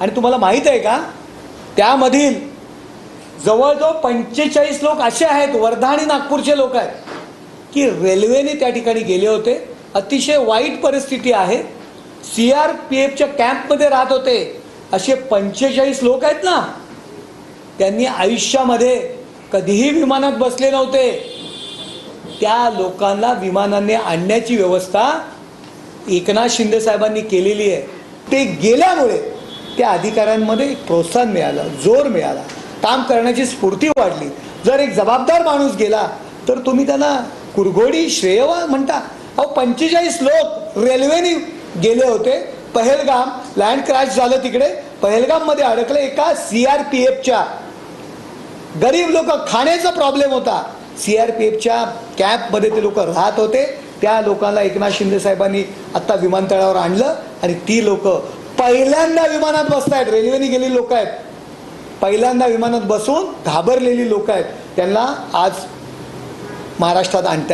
आणि तुम्हाला माहीत आहे का? त्यामधील जवळजवळ पंचेचाळीस लोक असे आहेत वर्धा आणि नागपूरचे लोक आहेत की रेल्वेने त्या ठिकाणी गेले होते. अतिशय वाईट परिस्थिती आहे. सी आर पी एफच्या कॅम्पमध्ये राहत होते. असे पंचेचाळीस लोक आहेत ना त्यांनी आयुष्यामध्ये कधीही विमानात बसले नव्हते. त्या लोकांना विमानाने आणण्याची व्यवस्था एकनाथ शिंदे साहेबांनी केलेली आहे. ते गेल्यामुळे त्या अधिकाऱ्यांमध्ये एक प्रोत्साहन मिळालं जोर मिळाला. काम करण्याची स्फूर्ती वाढली. जर एक जबाबदार माणूस गेला तर तुम्ही त्यांना कुरघोडी श्रेयवा म्हणता. अहो पंचेचाळीस लोक रेल्वेने गेले होते. पहेलगाम लँड क्रॅश झालं तिकडे. पहेलगाममध्ये अडकले एका सी आर पी एफच्या गरीब लोक खाण्याचा प्रॉब्लेम होता. सी आर पी एफच्या कॅम्पमध्ये ते लोक राहत होते. त्या लोकांना एकनाथ शिंदे साहेबांनी आत्ता विमानतळावर आणलं आणि ती लोक पहिल्यांदा विमानात बसतायत. रेल्वेने गेलेली लोक आहेत. पहिल्यांदा विमानात बसून घाबरलेली लोक आहेत. त्यांना आज महाराष्ट्रात आणतायत.